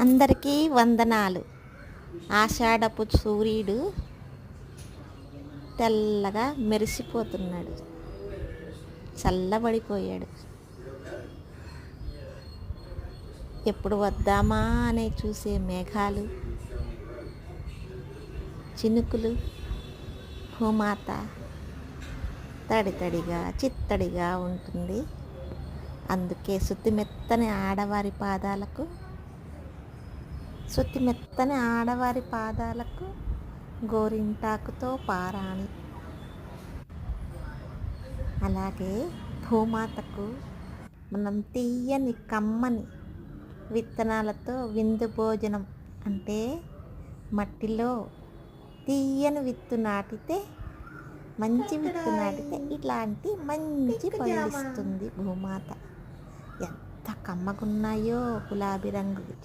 అందరికీ వందనాలు. ఆషాఢపు సూర్యుడు తెల్లగా మెరిసిపోతున్నాడు. చల్లబడిపోయాడు. ఎప్పుడు వద్దామా అనే చూసే మేఘాలు చినుకులు భూమాత తడి తడిగా చిత్తడిగా ఉంటుంది. అందుకే శుద్ధిమెత్తని ఆడవారి పాదాలకు సుత్తిమెత్తని ఆడవారి పాదాలకు గోరింటాకుతో పారాణి. అలాగే భూమాతకు మనం తీయని కమ్మని విత్తనాలతో విందు భోజనం అంటే మట్టిలో తీయని విత్తు నాటితే మంచి విత్తు నాటితే ఇలాంటి మంచి పళ్ళు ఇస్తుంది భూమాత. ఎంత కమ్మగున్నాయో గులాబీ రంగు